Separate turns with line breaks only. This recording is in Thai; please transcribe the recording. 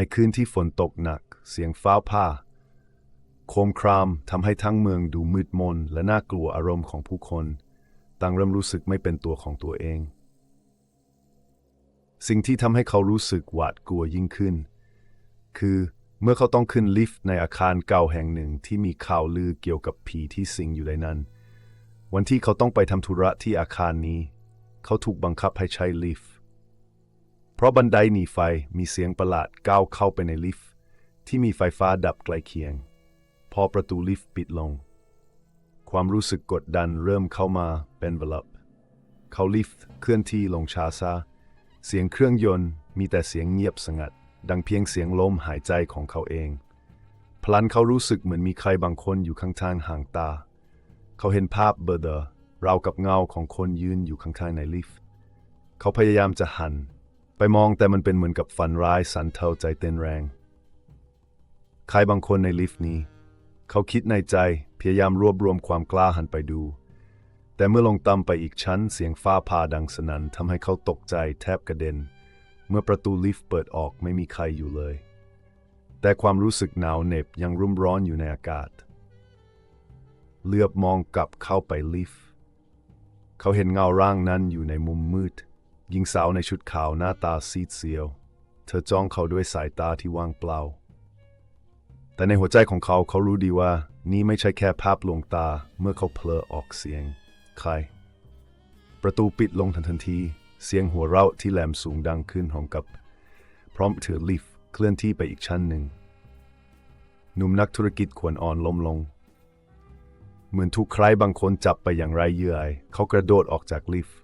ในคืนที่ฝนตกหนัก เสียงฟ้าผ่าโคมครามทำให้ทั้งเมืองดูมืดมน และน่ากลัวอารมณ์ของผู้คน ต่างเริ่มรู้สึกไม่เป็นตัวของตัวเอง สิ่งที่ทำให้เขารู้สึกหวาดกลัวยิ่งขึ้น คือเมื่อเขาต้องขึ้นลิฟต์ในอาคารเก่าแห่งหนึ่งที่มีข่าวลือเกี่ยวกับผีที่สิงอยู่ในนั้น วันที่เขาต้องไปทำธุระที่อาคารนี้ เขาถูกบังคับให้ใช้ลิฟต์ เพราะบันไดหนีไฟมีเสียงประหลาดก้าวเข้าไปในลิฟต์ที่มีไฟฟ้าดับใกลเคียง พอประตูลิฟต์ปิดลง ความรู้สึกกดดันเริ่มเข้ามาเป็นเวลับเขาลิฟต์เคลื่อนที่ลงช้าซาเสียงเครื่องยนต์มีแต่เสียงเงียบสงัด ดังเพียงเสียงลมหายใจของเขาเอง พลันเขารู้สึกเหมือนมีใครบางคนอยู่ข้างๆห่างตา เขาเห็นภาพเบอร์เดอร์ราวกับเงาของคนยืนอยู่ข้างๆในลิฟต์ เขาพยายามจะหัน ไปมองแต่มันเป็นเหมือนกับฝันร้ายสันเทาใจเต้นแรง ใครบางคนในลิฟต์นี้ เขาคิดในใจพยายามรวบรวมความกล้าหันไปดู แต่เมื่อลงต่ำไปอีกชั้นเสียงฟ้าผ่าดังสนั่นทำให้เขาตกใจแทบกระเด็น เมื่อประตูลิฟต์เปิดออกไม่มีใครอยู่เลย แต่ความรู้สึกหนาวเหน็บยังรุ่มร้อนอยู่ในอากาศ เลือบมองกลับเข้าไปลิฟต์เขาเห็นเงาร่างนั้นอยู่ในมุมมืด หญิงสาวในชุดขาวหน้าตาซีดเซียว เธอจ้องเขาด้วยสายตาที่ว่างเปล่า แต่ในหัวใจของเขาเขารู้ดีว่า นี่ไม่ใช่แค่ภาพลวงตาเมื่อเขาเพลอออกเสียง ใคร ประตูปิดลงทันทันที เสียงหัวเราะที่แหลมสูงดังขึ้นห้องกับ พร้อมถือลิฟต์เคลื่อนที่ไปอีกชั้นหนึ่งหนุ่มนักธุรกิจขวนอ่อนล้มลง เหมือนถูกใครบางคนจับไปอย่างไรเยื่อยเขากระโดดออกจากลิฟต์